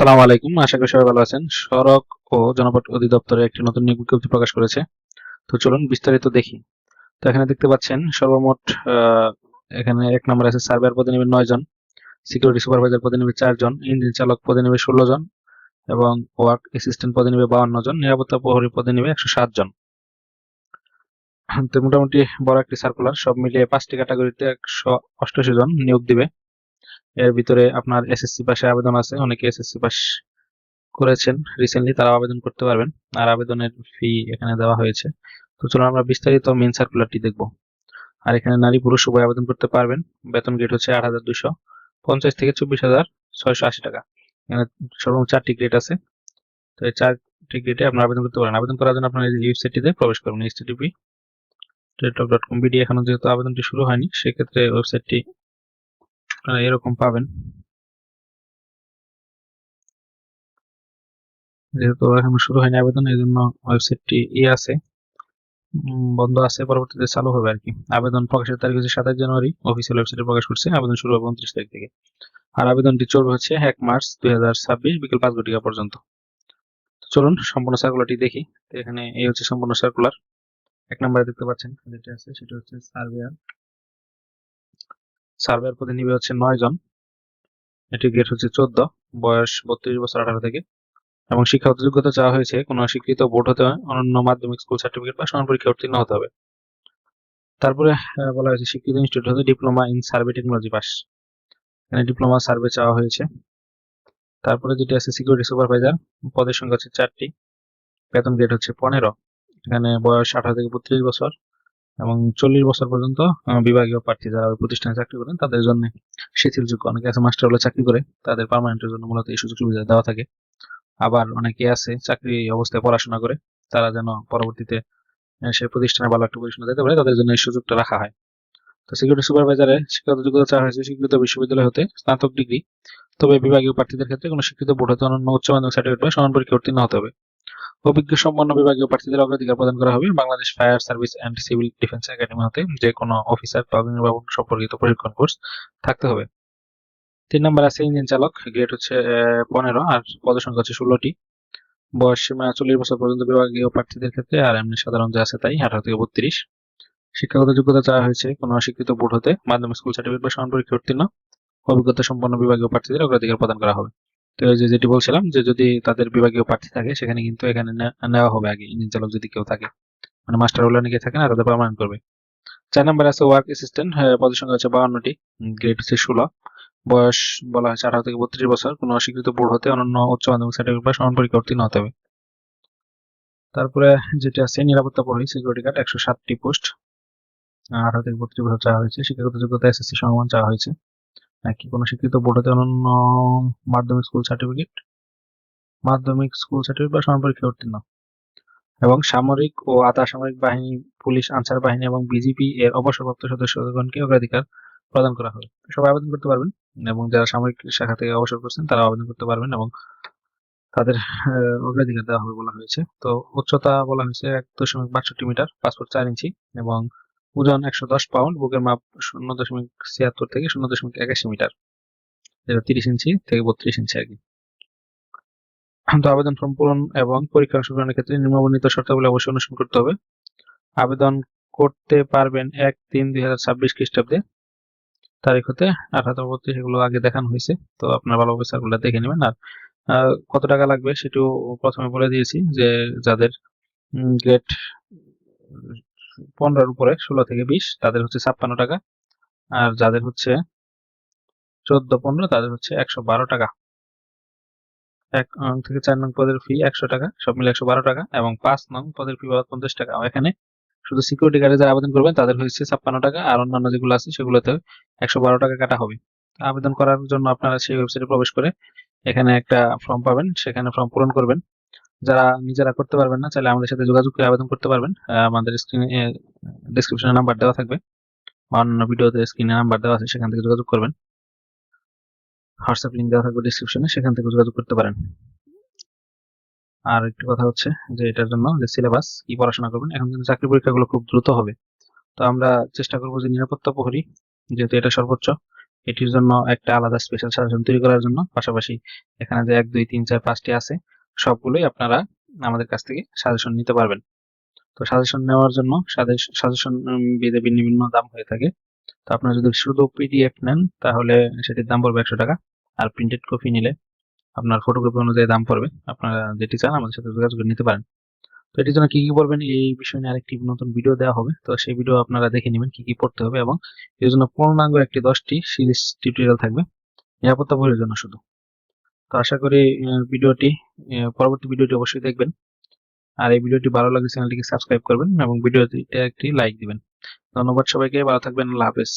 আসসালামু আলাইকুম। আশা করি সবাই ভালো আছেন। সড়ক ও জনপথ অধিদপ্তরে একটি নতুন নিয়োগ বিজ্ঞপ্তি প্রকাশ করেছে। তো চলুন বিস্তারিত দেখি। তো এখানে দেখতে পাচ্ছেন, সর্বমোট এখানে এক নম্বর আছে সার্ভেয়ার পদে নেবে নয় জন, সিকিউরিটি সুপারভাইজার পদে নেবে চার জন, ইঞ্জিন চালক পদে নেবে ষোলো জন, এবং ওয়ার্ক অ্যাসিস্ট্যান্ট পদে নেবে বাউন্ন জন, নিরাপত্তা প্রহরী পদে নেবে একশো সাত জন। তো মোটামুটি বড় একটি সার্কুলার সব মিলিয়ে পাঁচটি ক্যাটাগরিতে একশো অষ্টাশি জন নিয়োগ দিবে। এর ভিতরে আপনার এসএসসি পাশে আবেদন আছে, অনেকে এসএসসি পাস করেছেন রিসেন্টলি তারা আবেদন করতে পারবেন। আর আবেদনের ফি এখানে দেওয়া হয়েছে। তো চলুন আমরা বিস্তারিত মেন সার্কুলারটি দেখব। আর এখানে নারী পুরুষ উভয় আবেদন করতে পারবেন। বেতন গ্রেড হচ্ছে আট হাজার দুশো পঞ্চাশ থেকে চব্বিশ হাজার ছয়শো আশি টাকা। এখানে সর্বমোট চারটি গ্রেড আছে। তো এই চারটি গ্রেডে আপনারা আবেদন করতে পারেন। আবেদন করার জন্য আপনার এই ওয়েবসাইটটিতে প্রবেশ করবেন টেটক ডট কম বিডি এখনও যেহেতু আবেদনটি শুরু হয়নি, সেক্ষেত্রে ওয়েবসাইটটি আপনারা এরকম পাবেন। যেহেতু এখন শুরু হয়নি আবেদন এই জন্য ওয়েবসাইটটি ই আছে। বন্ধ আছে, পরবর্তীতে চালু হবে আর কি। আবেদন প্রকাশের তারিখ হচ্ছে সাতাশ জানুয়ারি অফিসিয়াল ওয়েবসাইটে প্রকাশ করছে। আবেদন শুরু হবে উনত্রিশ তারিখ থেকে। আর আবেদনটি চলবে হচ্ছে এক মার্চ দুই হাজার ছাব্বিশ বিকেল পাঁচ ঘটিকা পর্যন্ত। চলুন, সম্পূর্ণ সার্কুলারটি দেখি। তো এখানে এই হচ্ছে সম্পূর্ণ সার্কুলার এক নম্বরে দেখতে পাচ্ছেন, যেটা আছে সেটা হচ্ছে সার্ভেয়ার সার্ভেয়ার পদে নিবে হচ্ছে নয় জন। এটি গেট হচ্ছে চোদ্দ, বয়স বত্রিশ বছর আঠারো থেকে। এবং শিক্ষাগত যোগ্যতা চাওয়া হয়েছে, কোনো স্বীকৃত বোর্ড হতে অনন্য মাধ্যমিক স্কুল সার্টিফিকেট বা সমান পরীক্ষা উত্তীর্ণ হতে হবে। তারপরে বলা হয়েছে স্বীকৃত ইনস্টিটিউট হতে diploma in survey technology pass এখানে ডিপ্লোমা সার্ভে চাওয়া হয়েছে। তারপরে যেটি আছে সিকিউরিটি সুপারভাইজার পদের সংখ্যা হচ্ছে চারটি। বেতন গ্রেড হচ্ছে পনেরো। এখানে বয়স আঠারো থেকে বত্রিশ বছর। এবং চল্লিশ বছর পর্যন্ত বিভাগীয় প্রার্থী যারা প্রতিষ্ঠানে চাকরি করেন, তাদের জন্য শিথিলযোগ্য। অনেকে আছে মাস্টার হলে চাকরি করে, তাদের পার্মানেন্টের জন্য মূলত এই সুযোগ সুবিধা দেওয়া থাকে। আবার অনেকে আছে চাকরি অবস্থায় পড়াশোনা করে, তারা যেন পরবর্তীতে সেই প্রতিষ্ঠানে ভালো একটা পজিশনে যেতে পারে, তাদের জন্য এই সুযোগটা রাখা হয়। তো সিকিউরিটি সুপারভাইজারে শিক্ষাগত যোগ্যতা চাওয়া হয়েছে স্বীকৃত বিশ্ববিদ্যালয় হতে, স্নাতক ডিগ্রি তবে বিভাগীয় প্রার্থীদের ক্ষেত্রে কোনো শিক্ষিত বোর্ড হতে অনন্য উচ্চ মাধ্যমিক সার্টিফিকেট বা সমান পরীক্ষা উত্তীর্ণ হতে হবে। অভিজ্ঞ সম্পন্ন বিভাগীয় প্রার্থীদের অগ্রাধিকার প্রদান করা হবে Bangladesh fire service and civil defence academy হতে, যে কোনো অফিসার বা অগ্নিনির্বাপন সম্পর্কিত প্রশিক্ষণ কোর্স থাকতে হবে। তিন নম্বর আছে ইঞ্জিন চালক গ্রেড হচ্ছে পনেরো আর পদসংখ্যা হচ্ছে ষোলোটি। বয়স সীমা চল্লিশ বছর পর্যন্ত বিভাগীয় প্রার্থীদের ক্ষেত্রে আর এমনি সাধারণ যা আছে তাই আঠারো থেকে বত্রিশ। শিক্ষাগত যোগ্যতা চাওয়া হয়েছে কোনো স্বীকৃত বোর্ড হতে, মাধ্যমিক স্কুল সার্টিফিকেট বা সমান পরীক্ষা উত্তীর্ণ। অভিজ্ঞতা সম্পন্ন বিভাগীয় প্রার্থীদের অগ্রাধিকার প্রদান করা হবে। যেটি বলছিলাম যে যদি তাদের বিভাগীয় প্রার্থী থাকে, সেখানে কিন্তু এখানে নেওয়া হবে আগে, ইঞ্জিন চালক যদি কেউ থাকে। মানে মাস্টার হলে অনেকে থাকে না তাদের পার্মানেন্ট করবে। চার নম্বর আছে ওয়ার্ক অ্যাসিস্ট্যান্ট পদের সংখ্যা হচ্ছে বাউন্নটি গ্রেড হচ্ছে ষোলো। বয়স বলা হয়েছে আঠারো থেকে বত্রিশ বছর, কোনো অস্বীকৃত বোর্ড হতে অনন্য উচ্চ মাধ্যমিক সার্টিফিকেট বা সমান পরীক্ষা উত্তীর্ণ হতে হবে। তারপরে যেটা আছে, নিরাপত্তা প্রহরী সিকিউরিটি গার্ড একশো সাতটি পোস্ট আঠারো থেকে বত্রিশ বছর চাওয়া হয়েছে, শিক্ষাগত যোগ্যতা এসএসসি সমমান চাওয়া হয়েছে। নাকি কোনো স্বীকৃত বোর্ড হতে অনন্য মাধ্যমিক স্কুল সার্টিফিকেট মাধ্যমিক স্কুল সার্টিফিকেট বা সমান পরীক্ষা উত্তীর্ণ। এবং সামরিক ও আধা সামরিক বাহিনী, পুলিশ, আনসার বাহিনী এবং বিজিপি এর অবসরপ্রাপ্ত সদস্যগণকে অগ্রাধিকার প্রদান করা হবে। সবাই আবেদন করতে পারবেন এবং যারা সামরিক শাখা থেকে অবসর করছেন তারা আবেদন করতে পারবেন এবং তাদের অগ্রাধিকার দেওয়া হবে বলা হয়েছে। তো উচ্চতা বলা হয়েছে এক দশমিক বাষট্টি মিটার, পাসপোর্ট চার ইঞ্চি এবং ওজন একশো দশ পাউন্ড বুকের মাপ শূন্য দশমিক ছিয়াত্তর থেকে শূন্য দশমিক একাশি মিটার, যেটা তিরিশ ইঞ্চি থেকে বত্রিশ ইঞ্চি আর কি। তো আবেদন ফর্ম পূরণ এবং পরীক্ষা অংশগ্রহণের ক্ষেত্রে নিম্নবর্ণিত শর্তাবলী অবশ্যই অনুসরণ করতে হবে। আবেদন করতে পারবেন এক তিন দুই হাজার ছাব্বিশ খ্রিস্টাব্দে। তারিখ হতে আঠারো বত্রিশ এগুলো আগে দেখানো হয়েছে, তো আপনার ভালোভাবে সার্কুলার দেখে নেবেন। আর কত টাকা লাগবে সেটাও প্রথমে বলে দিয়েছি যে যাদের গ্রেড পনেরোর উপরে, ষোলো থেকে বিশ, তাদের হচ্ছে ছাপ্পান্ন টাকা। আর যাদের হচ্ছে চোদ্দ, পনেরো, তাদের হচ্ছে একশো বারো টাকা। এক নং থেকে চার নং পদের ফি একশো টাকা, সব মিলে একশো বারো টাকা। এবং পাঁচ নং পদের ফি বাবদ পঞ্চাশ টাকা। এখানে শুধু সিকিউরিটি গার্ডে যারা আবেদন করবেন, তাদের হচ্ছে ছাপ্পান্ন টাকা। আর অন্যান্য যেগুলো আছে সেগুলোতে একশো বারো টাকা কাটা হবে। আবেদন করার জন্য আপনারা সেই ওয়েবসাইটে প্রবেশ করে এখানে একটা ফর্ম পাবেন। সেখানে ফর্ম পূরণ করবেন। যারা নিজেরা করতে পারবেন না, চাইলে আমাদের সাথে যোগাযোগ করে আবেদন করতে পারবেন। আমাদের স্ক্রিনে ডিসক্রিপশনে নাম্বার দেওয়া থাকবে। বা অন্যান্য ভিডিওতে স্ক্রিনে নাম্বার দেওয়া আছে, সেখান থেকে যোগাযোগ করবেন। হোয়াটসঅ্যাপ লিঙ্ক দেওয়া থাকবে ডিসক্রিপশনে সেখান থেকে যোগাযোগ করতে পারেন। আর একটি কথা হচ্ছে যে, এটার জন্য যে সিলেবাস কি পড়াশোনা করবেন, এখন কিন্তু চাকরি পরীক্ষাগুলো খুব দ্রুত হবে। তো আমরা চেষ্টা করব যে নিরাপত্তা প্রহরী, যেহেতু এটা সর্বোচ্চ, এটির জন্য একটা আলাদা স্পেশাল সাজেশন তৈরি করার জন্য। পাশাপাশি এখানে যে এক, দুই, তিন, চার, পাঁচটি আছে সবগুলোই আপনারা আমাদের কাছ থেকে সাজেশন নিতে পারবেন। তো সাজেশন নেওয়ার জন্য সাজেশন বেঁধে ভিন্ন ভিন্ন দাম হয়ে থাকে। তো আপনারা যদি শুধু পিডিএফ নেন, তাহলে সেটির দাম পড়বে একশো টাকা। আর প্রিন্টেড কপি নিলে আপনার ফটোকপি অনুযায়ী দাম পড়বে। আপনারা যেটি চান, আমাদের সাথে যোগাযোগ নিতে পারেন। তো এটির জন্য কি কি পড়বেন এই বিষয় নিয়ে আরেকটি নতুন ভিডিও দেওয়া হবে। তো সেই ভিডিও আপনারা দেখে নেবেন কি কি পড়তে হবে এবং এর জন্য পূর্ণাঙ্গ একটি দশটি সিরিজ টিউটোরিয়াল থাকবে। নিরাপত্তা বইয়ের জন্য শুধু। তো আশা করি ভিডিওটি পরবর্তী ভিডিওটি অবশ্যই দেখবেন। আর এই ভিডিওটি ভালো লাগলে চ্যানেলটিকে সাবস্ক্রাইব করবেন এবং ভিডিওটিতে একটি লাইক দিবেন। ধন্যবাদ সবাইকে, ভালো থাকবেন, আল্লাহ হাফেজ।